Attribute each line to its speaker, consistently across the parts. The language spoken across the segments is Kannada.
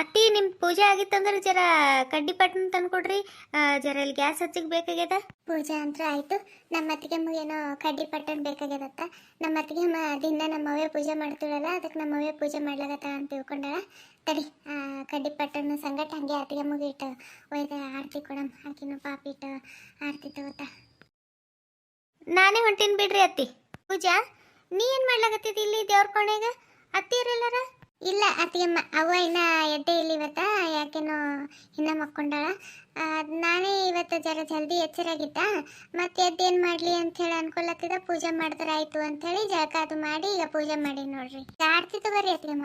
Speaker 1: ಅತ್ತಿ ನಿಮ್ಮ ಪೂಜೆ ಆಗಿತ್ತಂದ್ರೆ ಜರ ಕಡ್ಡಿ ಪಟ್ಟನ್ ತಂದ್ಕೊಡ್ರಿ ಜರ ಇಲ್ಲಿ ಗ್ಯಾಸ್ ಹಚ್ಚಿಗೆ ಬೇಕಾಗ್ಯದ?
Speaker 2: ಪೂಜೆ ಅಂತ ಆಯ್ತು. ನಮ್ಮ ಅತ್ತಿಗೆ ಏನೋ ಕಡ್ಡಿ ಪಟ್ಟಣ ಬೇಕಾಗ್ಯದತ್ತ. ನಮ್ಮ ಅತ್ತಿಗೆ ಅಮ್ಮ ದಿನ ನಮ್ಮ ಅವ್ವೆ ಪೂಜೆ ಮಾಡ್ತೀವಲ್ಲ ಅದಕ್ಕೆ ನಮ್ಮ ಅವ್ವೆ ಪೂಜೆ ಮಾಡ್ಲಾಗತ್ತ ಅಂತ ತಿಳ್ಕೊಂಡಾಳ. ತಡಿ ಕಡ್ಡಿ ಪಟ್ಟಣ ಸಂಗಟ ಹಂಗೆ ಅತ್ತಿಗೆ ಅಮ್ಮಗೆ ಇಟ್ಟು ಒಯ್ದ ಆರತಿ ಕೊಡಮ್. ಆಕಿನ ಪಾಪ ಇಟ್ಟು ಆರತಿ ತಗೋತ.
Speaker 1: ನಾನೇ ಹೊಂಟೀನಿ ಬಿಡ್ರಿ ಅತ್ತಿ. ಪೂಜಾ ನೀ ಏನು ಮಾಡ್ಲಾಗತ್ತಿದ್ ಇಲ್ಲಿ ದೇವ್ರ ಕೋಣೆಗೆ? ಅತ್ತಿ ಇರಲ್ಲಾರ
Speaker 2: ಇಲ್ಲ ಅತ್ತಿಗೆಮ್ಮ ಅವ್ವ ಇನ್ನ ಎದ್ದೆ ಇಲ್ಲ ಇವತ್ತ, ಯಾಕೇನೋ ಇನ್ನ ಮಕ್ಕೊಂಡಾಳ. ನಾನೇ ಇವತ್ತು ಜರ ಜಲ್ದಿ ಎಚ್ಚರಾಗಿದ್ದ. ಮತ್ತೆ ಎದ್ದೇನ್ ಮಾಡ್ಲಿ ಅಂತ ಹೇಳಿ ಅನ್ಕೊಳತ್ತಿದ ಪೂಜೆ ಮಾಡಿದ್ರೆ ಆಯ್ತು ಅಂತ ಹೇಳಿ ಜಳಕ ಅದು ಮಾಡಿ ಈಗ ಪೂಜೆ ಮಾಡಿ ನೋಡ್ರಿ. ಆರ್ತಿ ತಗೋರಿ ಅತ್ತಿಗೆಮ್ಮ.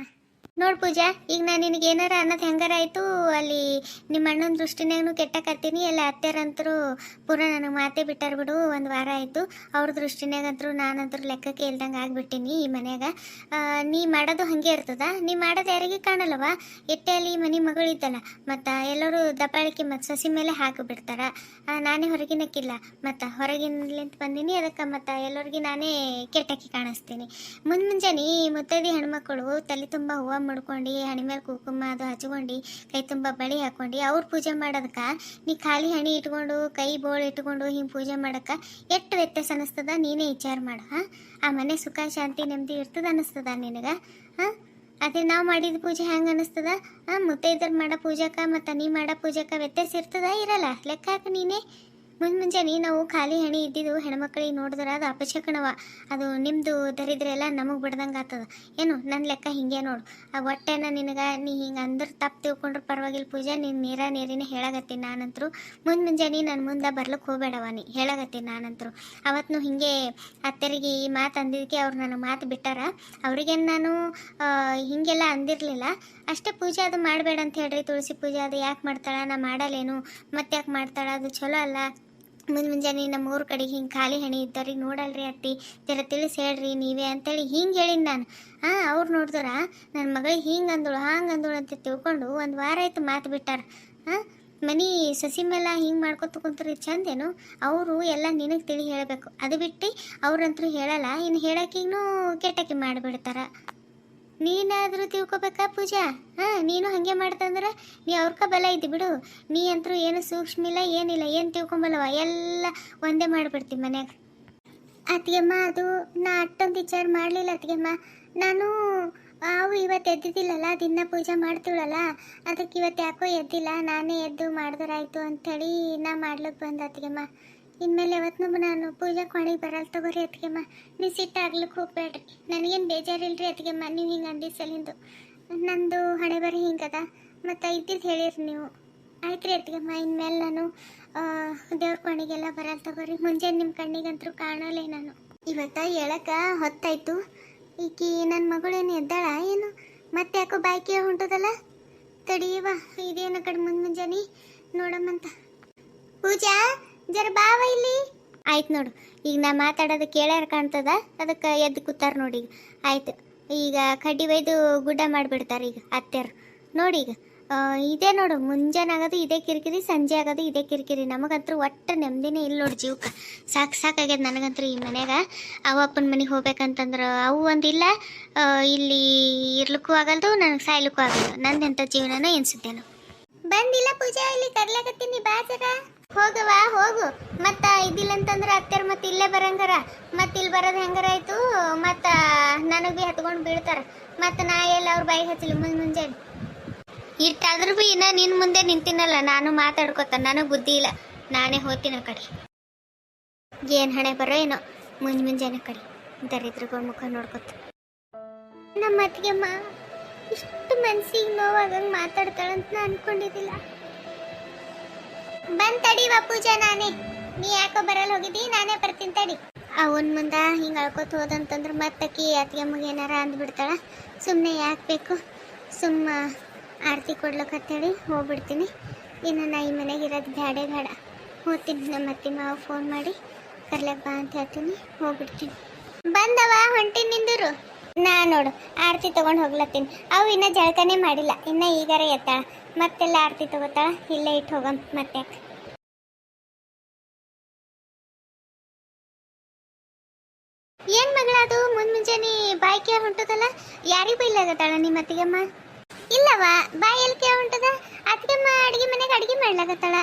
Speaker 1: ನೋಡ್ ಪೂಜಾ, ಈಗ ನಾನು ನಿನಗೆ ಏನಾರ ಅನ್ನೋದು ಹೆಂಗಾರ ಆಯ್ತು? ಅಲ್ಲಿ ನಿಮ್ಮ ಅಣ್ಣನ ದೃಷ್ಟಿನಾಗನು ಕೆಟ್ಟ ಕತ್ತೀನಿ ಎಲ್ಲ ಅತ್ತೆರಂತರೂ ಪೂರ ನನಗೆ ಮಾತೇ ಬಿಟ್ಟಾರ ಬಿಡು, ಒಂದು ವಾರ ಆಯಿತು. ಅವ್ರ ದೃಷ್ಟಿನಾಗಂತರೂ ನಾನಂತರೂ ಲೆಕ್ಕಕ್ಕೆ ಇಲ್ದಂಗೆ ಆಗ್ಬಿಟ್ಟಿನಿ ಈ ಮನ್ಯಾಗ. ನೀ ಮಾಡೋದು ಹಾಗೆ ಇರ್ತದ. ನೀ ಮಾಡೋದು ಯಾರಿಗೆ ಕಾಣಲ್ಲವ ಎಟ್ಟೆ ಅಲ್ಲಿ ಮನೆ ಮಗಳಿದ್ದಲ್ಲ, ಮತ್ತು ಎಲ್ಲರೂ ದಬ್ಬಾಳಿಕೆ ಮತ್ತು ಸಸಿ ಮೇಲೆ ಹಾಕಿಬಿಡ್ತಾರ ನಾನೇ ಹೊರಗಿನಕ್ಕಿಲ್ಲ. ಮತ್ತು ಹೊರಗಿನಲಿಂತ ಬಂದೀನಿ, ಅದಕ್ಕೆ ಮತ್ತು ಎಲ್ಲರಿಗೆ ನಾನೇ ಕೆಟ್ಟಕ್ಕೆ ಕಾಣಿಸ್ತೀನಿ. ಮುಂದೆ ಮುಂಜಾನೆ ಮುತ್ತೈದಿ ಹೆಣ್ಮಕ್ಳು ತಲೆ ತುಂಬ ಹೂವು ಮುಡ್ಕೊಂಡು, ಹಣಿ ಮೇಲೆ ಕುಂಕುಮ ಅದು ಹಚ್ಕೊಂಡು, ಕೈ ತುಂಬ ಬಳಿ ಹಾಕೊಂಡು, ಅವ್ರ ಪೂಜೆ ಮಾಡೋದಕ್ಕೆ? ನೀ ಖಾಲಿ ಹಣಿ ಇಟ್ಕೊಂಡು, ಕೈ ಬೋಳು ಇಟ್ಕೊಂಡು ಹಿಂಗೆ ಪೂಜೆ ಮಾಡೋಕೆ ಎಷ್ಟು ವ್ಯತ್ಯಾಸ ಅನ್ನಿಸ್ತದ ನೀನೇ ವಿಚಾರ ಮಾಡು, ಹಾಂ? ಆ ಮನೆ ಸುಖ, ಶಾಂತಿ, ನೆಮ್ಮದಿ ಇರ್ತದ ಅನ್ನಿಸ್ತದ ನಿನಗೆ, ಹಾಂ? ಅದೇ ನಾವು ಮಾಡಿದ ಪೂಜೆ ಹೆಂಗೆ ಅನ್ನಿಸ್ತದ ಹಾಂ ಮುತ್ತೈದರ್ ಮಾಡೋ ಪೂಜಕ್ಕೆ ಮತ್ತು ನೀ ಮಾಡೋ ಪೂಜಕ್ಕೆ ವ್ಯತ್ಯಾಸ ಇರ್ತದ? ಇರಲ್ಲ, ಲೆಕ್ಕ ಹಾಕಿ ನೀನೇ. ಮುಂದ್ ಮುಂಜಾನೆ ನಾವು ಖಾಲಿ ಹೆಣಿ ಇದ್ದಿದ್ದು ಹೆಣ್ಮಕ್ಳಿಗೆ ನೋಡಿದ್ರೆ ಅದು ಅಪಶಕಣವ ಅದು ನಿಮ್ಮದು ದರಿದ್ರೆ ಎಲ್ಲ ನಮಗೆ ಬಿಡ್ದಂಗೆ ಆಗ್ತದ ಏನು ನನ್ನ ಲೆಕ್ಕ ಹಿಂಗೆ ನೋಡು. ಆ ಹೊಟ್ಟೆನ ನಿನಗೆ ನೀ ಹಿಂಗೆ ಅಂದ್ರೆ ತಪ್ಪು ತಿಳ್ಕೊಂಡ್ರೆ ಪರವಾಗಿಲ್ಲ ಪೂಜೆ, ನೀನು ನೀರ ನೀರಿನ ಹೇಳಾಗತ್ತೀನಿ ನಾನಂತರು. ಮುಂದ್ ಮುಂಜಾನೆ ನನ್ನ ಮುಂದೆ ಬರ್ಲಿಕ್ಕೆ ಹೋಗ್ಬೇಡವ ನೀ ಹೇಳಾಗತ್ತೀನಿ ನಾನಂತರು. ಅವತ್ತು ಹಿಂಗೆ ಅತ್ತರಿಗೆ ಈ ಮಾತು ಅಂದಿದ್ದಕ್ಕೆ ಅವ್ರು ನನಗೆ ಮಾತು ಬಿಟ್ಟಾರ. ಅವ್ರಿಗೇನು ನಾನು ಹೀಗೆಲ್ಲ ಅಂದಿರಲಿಲ್ಲ. ಅಷ್ಟೇ ಪೂಜೆ ಅದು ಮಾಡಬೇಡ ಅಂತ ಹೇಳ್ರಿ ತುಳಸಿ ಪೂಜೆ, ಅದು ಯಾಕೆ ಮಾಡ್ತಾಳ, ನಾ ಮಾಡಲೇನು ಮತ್ತೆ ಯಾಕೆ ಮಾಡ್ತಾಳ, ಅದು ಚಲೋ ಅಲ್ಲ? ಮುಂದೆ ಮುಂಜಾನೆ ನಮ್ಮ ಊರ ಕಡೆ ಹಿಂಗೆ ಖಾಲಿ ಹಣಿ ಇದ್ದವ್ರಿಗೆ ನೋಡಲ್ರಿ ಅತ್ತಿ. ಜರ ತಿಳಿಸಿ ಹೇಳ್ರಿ ನೀವೇ ಅಂತೇಳಿ ಹಿಂಗೆ ಹೇಳಿನಿ ನಾನು. ಹಾಂ ಅವ್ರು ನೋಡಿದ್ರ ನನ್ನ ಮಗಳು ಹಿಂಗೆ ಅಂದಳು, ಹಾಂಗೆ ಅಂದಳು ಅಂತ ತಿಳ್ಕೊಂಡು ಒಂದು ವಾರ ಆಯ್ತು ಮಾತು ಬಿಟ್ಟಾರ. ಹಾಂ ಮನಿ ಸಸಿ ಮೇಲೆ ಹಿಂಗೆ ಮಾಡ್ಕೊತ ಕುಂತ್ರಿ ಚಂದೇನು? ಅವರು ಎಲ್ಲ ನಿನಗೆ ತಿಳಿ ಹೇಳಬೇಕು. ಅದು ಬಿಟ್ಟು ಅವ್ರಂತರೂ ಹೇಳಲ್ಲ ಇನ್ನು ಹೇಳಕ್ಕೀಗೂ ಕೆಟ್ಟಕ್ಕೆ ಮಾಡಿಬಿಡ್ತಾರ. ನೀನಾದರೂ ತಿಳ್ಕೊಬೇಕಾ ಪೂಜಾ? ಹಾಂ, ನೀನು ಹಾಗೆ ಮಾಡ್ತಂದ್ರೆ ನೀ ಅವ್ರಕ ಬಲ ಇದ್ದಿ ಬಿಡು. ನೀ ಅಂತರೂ ಏನು ಸೂಕ್ಷ್ಮ ಇಲ್ಲ, ಏನಿಲ್ಲ, ಏನು ತಿಳ್ಕೊಂಬಲ್ಲವ? ಎಲ್ಲ ಒಂದೇ ಮಾಡಿಬಿಡ್ತೀನಿ ಮನ್ಯಾಗ.
Speaker 2: ಅತ್ತಿಗೆಮ್ಮ, ಅದು ನಾ ಅಷ್ಟೊಂದು ವಿಚಾರ ಮಾಡಲಿಲ್ಲ ಅತ್ತಿಗೆಮ್ಮ. ನಾನು ಅವು ಇವತ್ತು ಎದ್ದಿದ್ದಿಲ್ಲಲ್ಲ, ದಿನ ಪೂಜೆ ಮಾಡ್ತೀವಳಲ್ಲ. ಅದಕ್ಕೆ ಇವತ್ತು ಯಾಕೋ ಎದ್ದಿಲ್ಲ, ನಾನೇ ಎದ್ದು ಮಾಡಿದ್ರಾಯ್ತು ಅಂಥೇಳಿ ನಾ ಮಾಡ್ಲಿಕ್ಕೆ ಬಂದ ಅತ್ತಿಗೆಮ್ಮ. ಇನ್ಮೇಲೆ ಯಾವತ್ತೂ ನಾನು ಪೂಜಾ ಕೋಣಿಗೆ ಬರಲ್ಲ ತಗೋರಿ ಅತ್ತಿಗೆಮ್ಮ. ನೀವು ಸಿಟ್ಟಾಗ್ಲಿಕ್ಕೆ ಹೋಗ್ಬೇಡ್ರಿ. ನನಗೇನು ಬೇಜಾರಿಲ್ರಿ ಅತ್ತಿಗೆಮ್ಮ. ನೀವು ಹಿಂಗೆ ಅಂದಿ ಸಲಿಂದು ನಂದು ಹಣೆ ಬರೀ ಹಿಂಗದ. ಮತ್ತು ಇದ್ದಿದ್ದು ಹೇಳಿರಿ ನೀವು. ಆಯ್ತು ರೀ ಅತ್ತಿಗೆಮ್ಮ. ಇನ್ಮೇಲೆ ನಾನು ದೇವ್ರ ಕೋಣಿಗೆಲ್ಲ ಬರಲ್ಲ ತಗೋರಿ. ಮುಂಜಾನೆ ನಿಮ್ಮ ಕಣ್ಣಿಗಂತರೂ ಕಾಣಲೇ ನಾನು. ಇವತ್ತ ಹೇಳಕ್ಕೆ ಹೊತ್ತಾಯ್ತು. ಈಕಿ ನನ್ನ ಮಗಳೇನು ಎದ್ದಾಳ ಏನು? ಮತ್ತೆ ಯಾಕೋ ಬಾಯ್ಕೆ ಹೊಂಟದಲ್ಲ? ತಡಿಯವ ಇದೇನ ಕಡೆ ಮುಂದೆ ಮುಂಜಾನೆ ನೋಡಮ್ಮಂತ. ಪೂಜಾ? ಜರ ಬಾವ ಇಲ್ಲಿ.
Speaker 1: ಆಯ್ತು ನೋಡು, ಈಗ ನಾ ಮಾತಾಡೋದು ಕೇಳ್ಯಾರ ಕಾಣ್ತದ, ಅದಕ್ಕೆ ಎದ್ದು ಕೂತಾರ ನೋಡಿ ಈಗ. ಆಯ್ತು, ಈಗ ಕಡ್ಡಿ ಒಯ್ದು ಗುಡ್ಡ ಮಾಡಿಬಿಡ್ತಾರೆ ಈಗ ಅತ್ತೆರು. ನೋಡಿ ಈಗ ಇದೇ ನೋಡು, ಮುಂಜಾನೆ ಆಗೋದು ಇದೇ ಕಿರಿಕಿರಿ, ಸಂಜೆ ಆಗೋದು ಇದೇ ಕಿರಿಕಿರಿ. ನಮಗಂತೂ ಒಟ್ಟು ನೆಮ್ಮದಿನೇ ಇಲ್ಲ ನೋಡಿ ಜೀವಕ್ಕೆ ಸಾಕು ಸಾಕಾಗ್ಯದ ನನಗಂತೂ ಈ ಮನೆಯಾಗ. ಅವ ಅಪ್ಪನ ಮನೆಗೆ ಹೋಗ್ಬೇಕಂತಂದ್ರೆ ಅವು ಒಂದಿಲ್ಲ ಇಲ್ಲಿ ಇರ್ಲಿಕ್ಕೂ ಆಗಲ್ದು, ನನಗೆ ಸಾಯ್ಲಿಕ್ಕೂ ಆಗಲ್ದು. ನಂದೆಂಥ ಜೀವನನ ಎನಿಸುತ್ತೇನು.
Speaker 2: ಬಂದಿಲ್ಲ ಪೂಜಾ, ಇಲ್ಲಿ ಕರ್ಲಾಕತ್ತೀನಿ, ಬಾ ಜರ.
Speaker 1: ಹೋಗವ ಹೋಗು. ಮತ್ತ ಇದಿಲ್ಲ ಅಂತಂದ್ರ ಅತ್ತೆರ್ ಮತ್ತ ಇಲ್ಲೇ ಬರಂಗಾರ. ಮತ್ತ ಇಲ್ಲಿ ಬರೋದು ಹೆಂಗಾರ ಆಯ್ತು? ಮತ್ತ ನನಗ್ ಬಿ ಹತ್ಕೊಂಡ್ ಬೀಳ್ತಾರ. ಮತ್ತ ನಾ ಎಲ್ಲ ಅವ್ರ ಬಾಯಿಗೆ ಹಚ್ಚಲಿ ಮುಂದ್ ಮುಂಜಾನೆ? ಇಟ್ಟಾದ್ರೂ ಬಿ ಇನ್ನ ನಿನ್ ಮುಂದೆ ನಿಂತಿನಲ್ಲ, ನಾನು ಮಾತಾಡ್ಕೊತ ನನಗ್ ಬುದ್ಧಿ ಇಲ್ಲ. ನಾನೇ ಹೋಗ್ತೀನಿ ಕಡೆ. ಏನ್ ಹಣೆ ಬರೋ ಏನೋ? ಮುಂಜ್ ಮುಂಜಾನೆ ಕಡೆ. ದರಿದ್ರಗಳ ಮುಖ ನೋಡ್ಕೊತ. ನಮ್ಮ ಅತ್ತಿಗೆಮ್ಮ ಇಷ್ಟು ಮನ್ಸಿಗೆ ನೋವಾಗಂಗ್ ಮಾತಾಡ್ತಾಳಂತ ನಾ ಅನ್ಕೊಂಡಿದ್ದಿಲ್ಲ.
Speaker 2: ಬಂದ್ ತಡಿ ಪೂಜಾ ನಾನೇ. ನೀ ಯಾಕೋ ಬರಲ್ಲ ಹೋಗಿದ್ದಿ? ನಾನೇ ಬರ್ತೀನಿ ತಡಿ.
Speaker 1: ಅವನ ಮುಂದೆ ಹಿಂಗೆ ಅಳ್ಕೋತ ಹೋದಂತಂದ್ರೆ ಮತ್ತಕಿ ಮಗ ಏನಾರ ಅಂದ್ಬಿಡ್ತಾಳ. ಸುಮ್ಮನೆ ಯಾಕೆ ಬೇಕು? ಸುಮ್ಮ ಆರತಿ ಕೊಡ್ಲಕ್ಕಂತೇಳಿ ಹೋಗ್ಬಿಡ್ತೀನಿ. ಇನ್ನು ನಾ ಈ ಮನೆಗೆ ಇರೋದು ಬ್ಯಾಡೆ ಬೇಡ. ಹೋಗ್ತೀನಿ, ನಮ್ಮ ಅತ್ತಿ ಮಾವ ಫೋನ್ ಮಾಡಿ. ಕರ್ಲಕ್ಕೆ ಬಾ ಅಂತ ಹೇಳ್ತೀನಿ, ಹೋಗ್ಬಿಡ್ತೀನಿ.
Speaker 2: ಬಂದವ ಹೊಂಟಿನಿಂದರು ನಿಂದಿರು?
Speaker 1: ನಾ ನೋಡು, ಆರತಿ ತಗೊಂಡು ಹೋಗ್ಲತ್ತೀನಿ. ಅವು ಇನ್ನೂ ಜಳಕನೇ ಮಾಡಿಲ್ಲ, ಇನ್ನು ಈಗಾರ ಎತ್ತಾಳ. ಮತ್ತೆಲ್ಲ ಆರತಿ ತಗೋತಾಳ, ಇಲ್ಲೇ ಇಟ್ಟು ಹೋಗಂ ಮತ್ತೆ. ಏನ್ ಮಗಳ ಅದು? ಮುಂದ್ ಮುಂಜಾನೆ ಬಾಯ್ಕೆ ಹೊಂಟದಲ್ಲ? ಯಾರಿಗೂ ಬೈಲಾಗತ್ತಾಳ ನಿಮ್ಮ ಅತ್ತಿಗೆಮ್ಮ
Speaker 2: ಇಲ್ಲವ? ಅಡಿಗೆ ಮಾಡ್ಲಾಗತ್ತಳ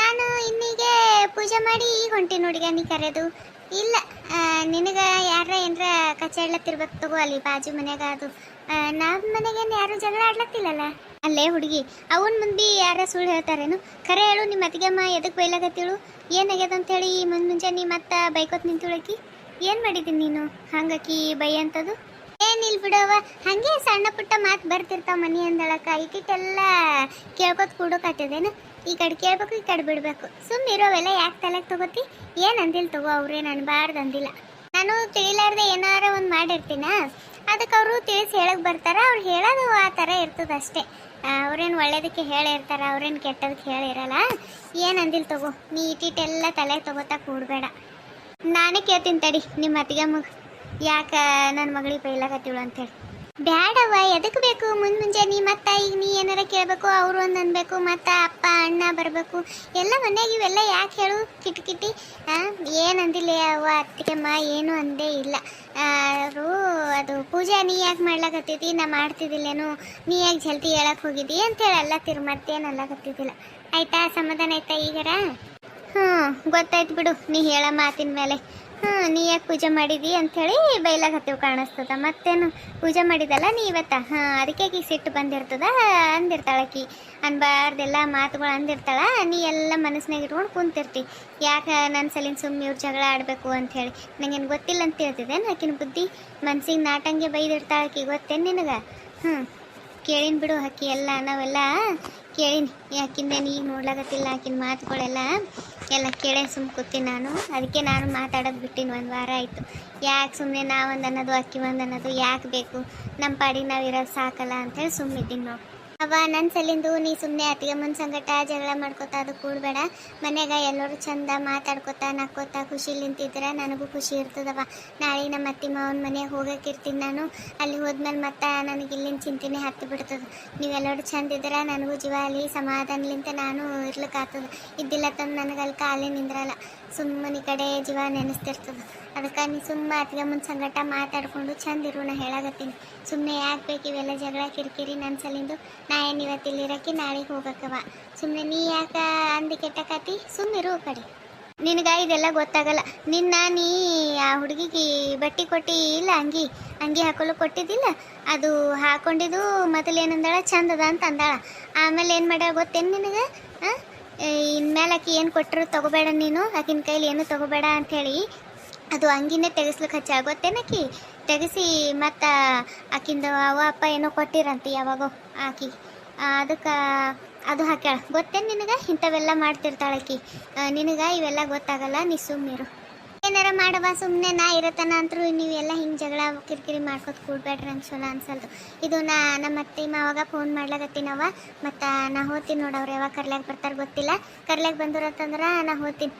Speaker 2: ನಾನು ಇನ್ನೀಗೆ ಪೂಜೆ ಮಾಡಿ ಈಗ ಹೊಂಟಿ ನೋಡಿಗ ನೀ ಕರೆದು. ಇಲ್ಲ ನಿನಗ ಯಾರ ಏನ್ರ ಕಚ್ಚಾಡ್ಲತ್ತಿರ್ಬೇಕು ತಗೋ ಅಲ್ಲಿ ಬಾಜು ಮನ್ಯಾಗ ಅದು. ನಮ್ಮ ಮನೆಗೇನು ಯಾರು ಜಗಳ ಆಡ್ಲತ್ತಿಲ್ಲಲ್ಲ? ಅಲ್ಲೇ ಹುಡುಗಿ, ಅವನ್ ಮುಂದೆ ಯಾರ ಸುಳ್ಳು ಹೇಳ್ತಾರೇನು? ಖರೆ ಹೇಳು, ನಿಮ್ಮ ಅತ್ತಿಗೆಮ್ಮ ಎದಕ್ಕೆ ಬೈಲಾಗತ್ತಿಳು ಏನಾಗ್ಯದ ಅಂತ ಹೇಳಿ ಮುಂದ್ ಮುಂಜಾನೆ ಮತ್ತ ಬೈಕೋತ್ ನಿಂತುಳಕಿ? ಏನು ಮಾಡಿದ್ದೀನಿ ನೀನು? ಹಂಗಕಿ ಬೈ ಅಂತದು? ಏನಿಲ್ ಬಿಡವ ಹಂಗೆ ಸಣ್ಣ ಪುಟ್ಟ ಮಾತು ಬರ್ತಿರ್ತಾವ ಮನಿ ಅಂದಳಕ ಇಟ್ಟಿಟ್ಟೆಲ್ಲ ಕೇಳ್ಕೊತ ಕೂಡೋಕತ್ತದೇನು ಈ ಕಡೆ ಕೇಳ್ಬೇಕು, ಈ ಕಡೆ ಬಿಡ್ಬೇಕು. ಸುಮ್ಮನೆ ಇರೋವೆಲ್ಲ ಯಾಕೆ ತಲೆಗೆ ತಗೋತಿ? ಏನ್ ಅಂದಿಲ್ಲ ತಗೋ ಅವ್ರೇನ್ ಅನ್ಬಾರ್ದು ಅಂದಿಲ್ಲ. ನಾನು ತಿಳಿಲಾರ್ದೆ ಏನಾರ ಒಂದು ಮಾಡಿರ್ತೀನ? ಅದಕ್ಕೆ ಅವರು ತಿಳಿಸಿ ಹೇಳಕ್ ಬರ್ತಾರ. ಅವ್ರು ಹೇಳೋದು ಆ ಥರ ಇರ್ತದ ಅಷ್ಟೇ. ಅವ್ರೇನು ಒಳ್ಳೇದಕ್ಕೆ ಹೇಳಿರ್ತಾರ ಅವ್ರೇನು ಕೆಟ್ಟದಕ್ಕೆ ಹೇಳಿರಲ್ಲ ಏನು ಅಂದಿಲ್ಲ ತಗೋ? ನೀ ಇಟ್ಟಿಟ್ಟೆಲ್ಲ ತಲೆಗೆ ತಗೋತಾ ಕೂಡಬೇಡ. ನಾನೇ ಕೇಳ್ತೀನಿ ತಡಿ ನಿಮ್ಮ ಅತ್ತಿಗೆ ಮಗ. ಯಾಕ ನನ್ನ ಮಗಳಿಗೆ ಅಂತ ಅಂತೇಳಿ ಬ್ಯಾಡವ್ವ ಎದಕ್ಕೆ ಬೇಕು? ಮುಂದ್ ಮುಂಜಾನೆ ಮತ್ತ, ಈಗ ನೀ ಏನಾರ ಕೇಳಬೇಕು, ಅವರು ಒಂದು ಅನ್ಬೇಕು, ಮತ್ತ ಅಪ್ಪ, ಅಣ್ಣ ಬರಬೇಕು. ಎಲ್ಲ ಮನೆಯಾಗ ಇವೆಲ್ಲ ಯಾಕೆ ಹೇಳು? ಕಿಟಿ ಕಿಟಿ. ಏನು ಅಂದಿಲ್ಲ ಅವ್ವ ಅತ್ತಿಗೆಮ್ಮ ಏನು ಅಂದೇ ಇಲ್ಲ. ಅವರು ಅದು ಪೂಜೆ, ನೀ ಯಾಕೆ ಮಾಡ್ಲಾಕತ್ತಿದ್ದಿ? ನಾ ಮಾಡ್ತಿದ್ದಿಲ್ಲೇನು? ನೀ ಯಾಕೆ ಜಲ್ದಿ ಹೇಳಕ್ಕೆ ಹೋಗಿದ್ದಿ ಅಂತೇಳಿ ಎಲ್ಲ ತಿರು ಮತ್ತೇನು ಅಲ್ಲಾಕತ್ತಿದ್ದಿಲ್ಲ ಆಯ್ತಾ? ಸಮಾಧಾನ ಆಯ್ತಾ ಈಗರ? ಹ್ಞೂ ಗೊತ್ತಾಯ್ತು ಬಿಡು. ನೀ ಹೇಳ ಮಾತಿನ ಮೇಲೆ. ಹ್ಞೂ ನೀ ಯಾಕೆ ಪೂಜೆ ಮಾಡಿದಿ ಅಂಥೇಳಿ ಬೈಲಾಗತ್ತೀವಿ ಕಾಣಿಸ್ತದ. ಮತ್ತೇನು ಪೂಜೆ ಮಾಡಿದಲ್ಲ ನೀ ಇವತ್ತ? ಹಾಂ, ಅದಕ್ಕೆ ಆಕಿ ಸಿಟ್ಟು ಬಂದಿರ್ತದ ಅಂದಿರ್ತಾಳ ಆಕಿ ಅನ್ಬಾರ್ದೆಲ್ಲ ಮಾತುಗಳು ಅಂದಿರ್ತಾಳ, ನೀ ಎಲ್ಲ ಮನಸ್ಸಿನಾಗ ಇಟ್ಕೊಂಡು ಕುಂತಿರ್ತಿ. ಯಾಕೆ ನನ್ನ ಸಲಿನ ಸುಮ್ಮನೆ ಇವ್ರು ಜಗಳ ಆಡಬೇಕು ಅಂಥೇಳಿ. ನಂಗೇನು ಗೊತ್ತಿಲ್ಲ ಅಂತ ಹೇಳ್ತಿದ್ದೇನೆ ಆಕಿನ ಬುದ್ಧಿ? ಮನ್ಸಿಗೆ ನಾಟಂಗೆ ಬೈದಿರ್ತಾಳ ಆಕಿ ಗೊತ್ತೇನು ನಿನಗೆ? ಹ್ಞೂ ಕೇಳಿನ ಬಿಡು ಆಕಿ ಎಲ್ಲ, ನಾವೆಲ್ಲ ಕೇಳಿನಿ. ಯಾಕಿಂದ ನೀ ನೋಡ್ಲಾಗತ್ತಿಲ್ಲ ಆಕಿನ ಮಾತುಗಳೆಲ್ಲ. ಎಲ್ಲ ಕೇಳೇ ಸುಮ್ ಕೂತೀನಿ ನಾನು. ಅದಕ್ಕೆ ನಾನು ಮಾತಾಡೋದು ಬಿಟ್ಟಿನಿ ಒಂದು ವಾರ ಆಯಿತು. ಯಾಕೆ ಸುಮ್ಮನೆ ನಾವೊಂದು ಅನ್ನೋದು, ಅಕ್ಕಿ ಒಂದು ಅನ್ನೋದು ಯಾಕೆ ಬೇಕು? ನಮ್ಮ ಪಾಡಿಗೆ ನಾವು ಇರೋದು ಸಾಕಲ್ಲ ಅಂತೇಳಿ ಸುಮ್ಮನಿದ್ದೀನಿ ನೋಡಿ. ಅವ ನನ್ನ ಸಲಿಂದು ನೀ ಸುಮ್ಮನೆ ಅತ್ತಿಗೆ ಮುಂದೆ ಸಂಗಟ ಜಗಳ ಮಾಡ್ಕೋತ ಅದು ಕೂಡಬೇಡ. ಮನ್ಯಾಗ ಎಲ್ಲರೂ ಚಂದ ಮಾತಾಡ್ಕೋತ ನಕ್ಕೋತ ಖುಷಿಲಿ ನಿಂತಿದ್ರೆ ನನಗೂ ಖುಷಿ ಇರ್ತದವ. ನಾಳೆ ನಮ್ಮ ಅತ್ತಿ ಮಾವನ ಮನೆಗೆ ಹೋಗಕ್ಕಿರ್ತೀನಿ ನಾನು. ಅಲ್ಲಿ ಹೋದ್ಮೇಲೆ ಮತ್ತೆ ನನಗೆ ಇಲ್ಲಿನ ಚಿಂತೆನೆ ಹತ್ತಿ ಬಿಡ್ತದೆ. ನೀವೆಲ್ಲರೂ ಚಂದ ಇದ್ರೆ ನನಗೂ ಜೀವ ಅಲ್ಲಿ ಸಮಾಧಾನಲಿಂತ ನಾನು ಇರ್ಲಿಕ್ಕಾಗ್ತದೆ ಇದ್ದಿಲ್ಲ ತಂದು ನನಗೆ ಅಲ್ಲಿ ಕಾಲೇ ನಿಂದ್ರಲ್ಲ. ಸುಮ್ಮನೆ ಕಡೆ ಜೀವ ನೆನೆಸ್ತಿರ್ತದೆ. ಅದಕ್ಕೆ ನೀ ಸುಮ್ಮ ಅತ್ತಿಗೆ ಮುಂದೆ ಸಂಗಟ ಮಾತಾಡ್ಕೊಂಡು ಚಂದ ಇರು ನಾ ಹೇಳಾಗತ್ತೀನಿ ಸುಮ್ಮನೆ ಯಾಕೆ ಬೇಕು ಇವೆಲ್ಲ ಜಗಳ ಕಿರಿಕಿರಿ ನನ್ನ ಸಲಿಂದು. ನಾ ಏನು ಇವತ್ತು ಇಲ್ಲಿರಕ್ಕೆ ನಾಳೆಗೆ ಹೋಗಕ್ಕವ. ಸುಮ್ಮನೆ ನೀ ಯಾಕೆ ಅಂದಿ ಕೆಟ್ಟಕತಿ ಸುಮ್ಮಿರು ಸುಮ್ಮನಿರು ಕಡೆ ನಿನಗ ಇದೆಲ್ಲ ಗೊತ್ತಾಗಲ್ಲ. ನಿನ್ನ ನೀ ಆ ಹುಡುಗಿಗೆ ಬಟ್ಟೆ ಕೊಟ್ಟಿ ಇಲ್ಲ, ಅಂಗಿ ಅಂಗಿ ಹಾಕಲು ಕೊಟ್ಟಿದ್ದಿಲ್ಲ? ಅದು ಹಾಕೊಂಡಿದ್ದು ಮೊದಲೇನಂದಾಳ ಚಂದದ ಅಂತ ಅಂದಾಳ. ಆಮೇಲೆ ಏನು ಮಾಡ್ಯಾಳ ಗೊತ್ತೇನು ನಿನಗೆ? ಇನ್ಮೇಲೆ ಆಕಿ ಏನು ಕೊಟ್ಟರು ತಗೋಬೇಡ ನೀನು? ಆಕಿನ ಕೈಲಿ ಏನು ತಗೋಬೇಡ ಅಂಥೇಳಿ ಅದು ಅಂಗಿನೇ ತೆಗೆಸ್ಲಿಕ್ಕೆ ಹಚ್ಚ ಗೊತ್ತೇನಕಿ ತೆಗಿಸಿ ಮತ್ತು ಆಕಿಂದ ಅವ ಅಪ್ಪ ಏನೋ ಕೊಟ್ಟಿರಂತಿ ಯಾವಾಗೋ ಆಕಿ. ಅದಕ್ಕೆ ಅದು ಹಾಕ್ಯಾಳ. ಗೊತ್ತೇನು ನಿನಗೆ? ಇಂಥವೆಲ್ಲ ಮಾಡ್ತಿರ್ತಾಳೆ ಆಕಿ. ನಿನಗೆ ಇವೆಲ್ಲ ಗೊತ್ತಾಗಲ್ಲ, ನೀ ಸುಮ್ಮನಿರು ಏನಾರ ಮಾಡವ ಸುಮ್ಮನೆ ನಾ ಇರತನ ಅಂತರೂ ನೀವೆಲ್ಲ ಹಿಂಗೆ ಜಗಳ, ಕಿರಿಕಿರಿ ಮಾಡ್ಕೊತ ಕೂಡ್ಬೇಡ್ರಿ ನಂಗೆ ಚಲೋ ಅನ್ಸಲ್ದು. ಇದು ನಾ ನಮ್ಮ ಅತ್ತೆ ಮಾವಾಗ ಫೋನ್ ಮಾಡ್ಲಾಗತ್ತಿನವ ಮತ್ತು ನಾ ಹೋಗ್ತೀನಿ ನೋಡವ್ರು ಯಾವಾಗ ಕರ್ಲಾಗ ಬರ್ತಾರೆ ಗೊತ್ತಿಲ್ಲ. ಕರ್ಲ್ಯಾಗ ಬಂದಿರತ್ತಂದ್ರೆ ನಾ ಹೋಗ್ತೀನಿ.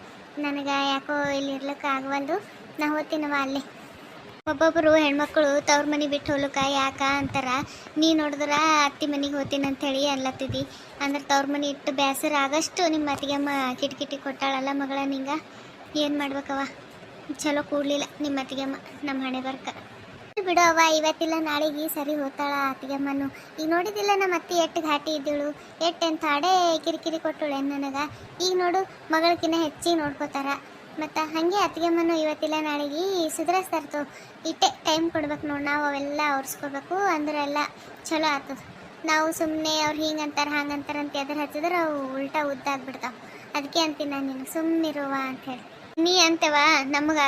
Speaker 2: ನನಗೆ ಯಾಕೋ ಇಲ್ಲಿ ಇರ್ಲಿಕ್ಕೆ ಆಗವಲ್ದು. ನಾ ಹೋಗ್ತೀನವ ಅಲ್ಲಿ. ಒಬ್ಬೊಬ್ಬರು ಹೆಣ್ಮಕ್ಳು ತವ್ರ ಮನೆ ಬಿಟ್ಟು ಹೋಗ್ಲಿಕ್ಕ ಯಾಕ ಅಂತಾರ? ನೀ ನೋಡಿದ್ರ ಅತ್ತಿ ಮನೆಗೆ ಹೋತೀನಿ ಅಂತೇಳಿ ಅನ್ಲತ್ತಿದ್ದಿ ಅಂದ್ರೆ ತವ್ರ ಮನೆ ಇಟ್ಟು ಬೇಸರ ಆಗಷ್ಟು ನಿಮ್ಮ ಅತ್ತಿಗೆಮ್ಮ ಕಿಟಕಿಟಿ ಕೊಟ್ಟಾಳಲ್ಲ ಮಗಳ ನಿಂಗ? ಏನು ಮಾಡ್ಬೇಕವ ಚಲೋ ಕೂಡ್ಲಿಲ್ಲ ನಿಮ್ಮ ಅತ್ತಿಗೆಮ್ಮ ನಮ್ಮ ಹಣೆ ಬರ್ಕ. ಬಿಡು ಅವ ಇವತ್ತಿಲ್ಲ ನಾಳೆಗೆ ಸರಿ ಹೋಗ್ತಾಳ ಅತ್ತಿಗೆಮ್ಮನು ಈಗ ನೋಡಿದಿಲ್ಲ ನಮ್ಮ ಅತ್ತಿ ಎಟ್ಟು ಘಾಟಿ ಇದ್ದಳು. ಎಟ್ಟು ಅಡೆ ಕಿರಿಕಿರಿ ಕೊಟ್ಟಳು ನನಗೆ ಈಗ ನೋಡು ಮಗಳಕಿನ್ನ ಹೆಚ್ಚಿಗೆ ನೋಡ್ಕೋತಾರ. ಮತ್ತು ಹಾಗೆ ಅತ್ತಿಗೆಮ್ಮನು ಇವತ್ತಿಲ್ಲ ನಾಳೆಗೆ. ಸುಧಾರಿಸ್ತಾರ್ತು ಇಟ್ಟೆ ಟೈಮ್ ಕೊಡ್ಬೇಕು ನೋಡಿ, ನಾವು ಅವೆಲ್ಲ ಅವ್ರಿಸ್ಕೊಬೇಕು ಅಂದ್ರೆ ಎಲ್ಲ ಚಲೋ ಆತದ ನಾವು ಸುಮ್ಮನೆ ಅವ್ರು ಹಿಂಗೆ ಅಂತಾರೆ ಹಂಗೆ ಅಂತಾರೆ ಅಂತ ಎದುರು ಹಚ್ಚಿದ್ರೆ ಅವು ಉಲ್ಟಾ ಉದ್ದಾಗ್ಬಿಡ್ತಾವೆ ಅದಕ್ಕೆ ಅಂತೀನಿ ನಾನು ನಿನಗೆ. ಸುಮ್ಮನಿರುವ ಹೇಳಿ. ನೀ ಅಂತವ ನಮಗೆ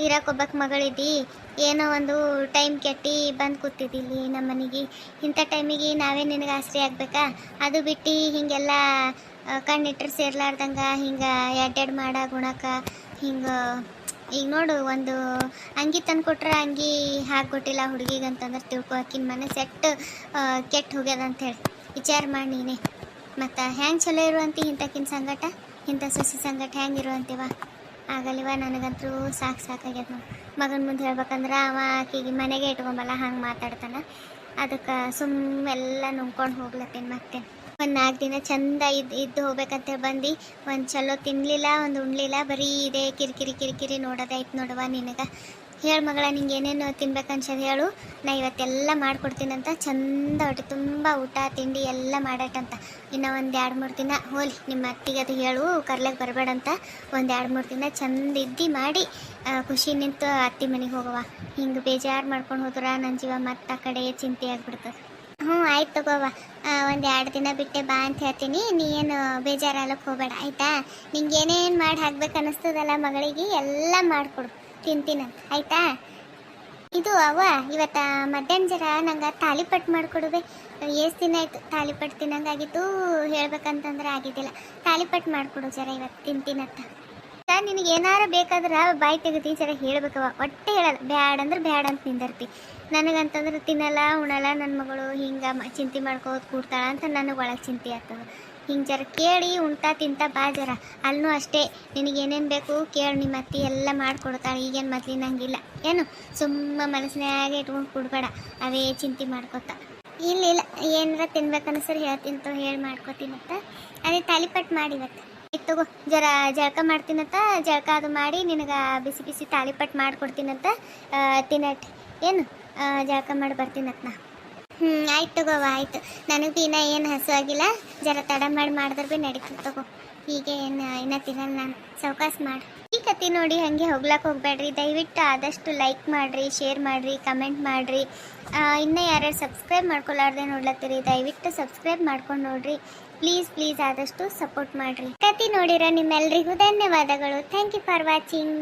Speaker 2: ಆಗ್ಬೇಕಲ್ಲ ಇರಕ್ಕೊಬ್ಬಕ್ಕೆ ಮಗಳಿದ್ದಿ ಏನೋ ಒಂದು ಟೈಮ್ ಕೆಟ್ಟಿ ಬಂದು ಕೂತಿದ್ದಿಲ್ಲಿ ನಮ್ಮ ಮನೆಗೆ ಇಂಥ ಟೈಮಿಗೆ ನಾವೇ ನಿನಗೆ ಆಸರೆ ಆಗ್ಬೇಕಾ? ಅದು ಬಿಟ್ಟು ಹೀಗೆಲ್ಲ ಕಣ್ಣಿಟ್ರೆ ಸೇರ್ಲಾರ್ದಂಗೆ ಹಿಂಗೆ ಎಡ್ಡೆಡ್ ಮಾಡ, ಗುಣಕ ಹಿಂಗೆ, ಈಗ ನೋಡು ಒಂದು ಅಂಗಿ ತಂದು ಕೊಟ್ರೆ ಅಂಗಿ ಹಾಕ್ಕೊಟ್ಟಿಲ್ಲ ಹುಡುಗಿಗೆ ಅಂತಂದ್ರೆ ತಿಳ್ಕೊ, ಆಕಿನ ಮನೆ ಸೆಟ್ ಕೆಟ್ಟು ಹೋಗ್ಯದ ಅಂತೇಳಿ ವಿಚಾರ ಮಾಡಿ ನೀನೆ. ಮತ್ತು ಹ್ಯಾಂಗೆ ಚಲೋ ಇರುವಂತಿ ಇಂಥಕ್ಕಿನ ಸಂಗಟ? ಇಂಥ ಸೊಸಿ ಸಂಗಟ ಹೆಂಗೆ ಇರುವಂತೀವ ಆಗಲಿವ? ನನಗಂತೂ ಸಾಕು ಸಾಕಾಗ್ಯದ ಮಗನ ಮುಂದೆ ಹೇಳ್ಬೇಕಂದ್ರೆ ಅವ ಆಕಿಗೆ ಮನೆಗೆ ಇಟ್ಕೊಂಬಲ್ಲ, ಹಂಗೆ ಮಾತಾಡ್ತಾನ. ಅದಕ್ಕೆ ಸುಮ್ಮೆಲ್ಲ ನುಂಗ್ಕೊಂಡು ಹೋಗ್ಲತ್ತೇನು ಮತ್ತೆ ಒಂದು ನಾಲ್ಕು ದಿನ ಚಂದ ಇದ್ದು ಇದ್ದು ಹೋಗ್ಬೇಕಂತೇಳಿ ಬಂದು, ಒಂದು ಚಲೋ ತಿನ್ನಲಿಲ್ಲ ಒಂದು ಉಣ್ಲಿಲ್ಲ, ಬರೀ ಇದೇ ಕಿರಿಕಿರಿ ಕಿರಿಕಿರಿ ನೋಡೋದಾಯ್ತು ನೋಡುವ ನಿನಗೆ.
Speaker 1: ಹೇಳು ಮಗಳ, ನಿಂಗೆ ಏನೇನು ತಿನ್ಬೇಕನ್ಸೋದು ಹೇಳು. ನಾ ಇವತ್ತೆಲ್ಲ ಮಾಡ್ಕೊಡ್ತೀನಂತ. ಚಂದ ಹೊಟ್ಟೆ, ತುಂಬ ಊಟ, ತಿಂಡಿ ಎಲ್ಲ ಮಾಡಟ್ಟಂತ ಇನ್ನು ಒಂದು ಎರಡು ಮೂರು ದಿನ, ಹೋಲಿ, ನಿಮ್ಮ ಅತ್ತಿಗೆ ಅದು ಹೇಳು ಕರ್ಲೆಗೆ ಬರಬೇಡಂತ. ಒಂದು ಎರಡು ಮೂರು ದಿನ ಚಂದ ಇದ್ದು ಮಾಡಿ ಖುಷಿ ನಿಂತು ಅತ್ತಿ ಮನೆಗೆ ಹೋಗವ ಹಿಂಗೆ ಬೇಜಾರು ಮಾಡ್ಕೊಂಡು ಹೋದ್ರ ನನ್ನ ಜೀವ ಮತ್ತೆ ಆ ಕಡೆ ಚಿಂತೆ ಆಗ್ಬಿಡ್ತದೆ.
Speaker 2: ಹ್ಞೂ, ಆಯ್ತು ತಗೋವ ಒಂದು ಎರಡು ದಿನ ಬಿಟ್ಟೆ ಬಾ ಅಂತ ಹೇಳ್ತೀನಿ. ನೀ ಏನು ಬೇಜಾರಲ್ಲಕ್ಕೆ ಹೋಗಬೇಡ, ಆಯ್ತಾ? ನಿಂಗೆ ಏನೇನು ಮಾಡಿ ಹಾಕ್ಬೇಕು ಅನ್ನಿಸ್ತದಲ್ಲ ಮಗಳಿಗೆ, ಎಲ್ಲ ಮಾಡಿಕೊಡು. ತಿಂತೀನಂತ ಆಯ್ತಾ? ಇದು ಅವ್ವ, ಇವತ್ತ ಮಧ್ಯಾಹ್ನ ಜರ ನಂಗೆ ತಾಲಿಪಟ್ಟು ಮಾಡಿಕೊಡುವೆ. ಎಷ್ಟು ದಿನ ಆಯ್ತು ತಾಲಿಪಟ್ಟು ತಿನ್ನಂಗಾಗಿತ್ತು? ಹೇಳ್ಬೇಕಂತಂದ್ರೆ ಆಗಿದ್ದಿಲ್ಲ. ತಾಲಿಪಟ್ಟು ಮಾಡಿಕೊಡು ಜರ ಇವತ್ತು ತಿಂತೀನಂತ ನಿನಗೆ ಏನಾರು ಬೇಕಾದ್ರೆ ಬಾಯಿ ತೆಗಿತೀನಿ ಜರ ಹೇಳ್ಬೇಕವ ಒಟ್ಟೆ ಹೇಳಲ್ಲ, ಬ್ಯಾಡ ಅಂದ್ರೆ ಬ್ಯಾಡ ಅಂತ ನಿಂದಿರ್ತಿ. ನನಗಂತಂದ್ರೆ ತಿನ್ನಲ್ಲ, ಉಣಲ್ಲ ನನ್ನ ಮಗಳು ಹಿಂಗೆ ಚಿಂತೆ ಮಾಡ್ಕೋದು ಕೂಡ್ತಾಳ ಅಂತ ನನಗೆ ಒಳಗೆ ಚಿಂತೆ ಆಗ್ತದೆ. ಹಿಂಗೆ ಜರ ಕೇಳಿ ಉಣ್ತಾ ತಿಂತಾ ಬಾ ಜರ. ಅಲ್ಲೂ ಅಷ್ಟೇ ನಿನಗೆ ಏನೇನು ಬೇಕು ಕೇಳಿ ನಿಮ್ಮ ಅತ್ತಿ ಎಲ್ಲ ಮಾಡಿಕೊಡ್ತಾಳೆ, ಈಗೇನು ಮೊದ್ಲಿನ ಹಂಗಿಲ್ಲ. ಏನು, ಸುಮ್ಮ ಮನಸ್ಸಿನಾಗೆ ಇಟ್ಕೊಂಡು ಕೊಡ್ಬೇಡ, ಅವೇ ಚಿಂತೆ ಮಾಡ್ಕೊತ. ಇಲ್ಲ ಇಲ್ಲ, ಏನಾರ ತಿನ್ಬೇಕನ್ಸರಿ ಹೇಳ್ತೀನಿ ತೋ, ಹೇಳಿ ಮಾಡ್ಕೊತೀನತ್ತ ಅದೇ ತಾಲಿಪಟ್ಟು ಮಾಡಿ ಇವತ್ತು. ಆಯ್ತ್ ತಗೋ, ಜರ ಜಳಕ ಮಾಡ್ತೀನತ್ತ ಜಳಕ ಅದು ಮಾಡಿ ನಿನಗೆ ಬಿಸಿ ಬಿಸಿ ತಾಲಿಪಟ್ಟು ಮಾಡಿಕೊಡ್ತೀನಂತ ತಿನ್ನಟ್ಟಿ ಏನು ಜಳಕ ಮಾಡಿ ಬರ್ತೀನತ್ತ ನಾ. ಹ್ಞೂ ಆಯ್ತು ತಗೋವ ಆಯ್ತು. ನನಗೆ ಭೀ ಇನ್ನ ಏನು ಹಸು ಆಗಿಲ್ಲ. ಜರ ತಡ ಮಾಡಿ ಮಾಡಿದ್ರೆ ಭೀ ತಗೋ. ಹೀಗೆ ಏನು, ಇನ್ನ ತಿನ್ನಲ್ಲ ನಾನು. ಸೌಕಾಸ್ ಮಾಡಿ. ಈ ಕತೆ ನೋಡಿ ಹಾಗೆ ಹೋಗ್ಲಾಕ್ ಹೋಗ್ಬೇಡ್ರಿ. ದಯವಿಟ್ಟು ಆದಷ್ಟು ಲೈಕ್ ಮಾಡಿರಿ ಶೇರ್ ಮಾಡಿರಿ ಕಮೆಂಟ್ ಮಾಡಿರಿ. ಇನ್ನೂ ಯಾರ್ಯಾರು ಸಬ್ಸ್ಕ್ರೈಬ್ ಮಾಡ್ಕೊಲಾರ್ದೆ ನೋಡ್ಲತ್ತೀರಿ, ದಯವಿಟ್ಟು ಸಬ್ಸ್ಕ್ರೈಬ್ ಮಾಡ್ಕೊಂಡು ನೋಡ್ರಿ. ಪ್ಲೀಸ್ ಪ್ಲೀಸ್ ಆದಷ್ಟು ಸಪೋರ್ಟ್ ಮಾಡಿರಿ. ಕತೆ ನೋಡಿರೋ ನಿಮ್ಮೆಲ್ರಿಗೂ ಧನ್ಯವಾದಗಳು. Thank you for watching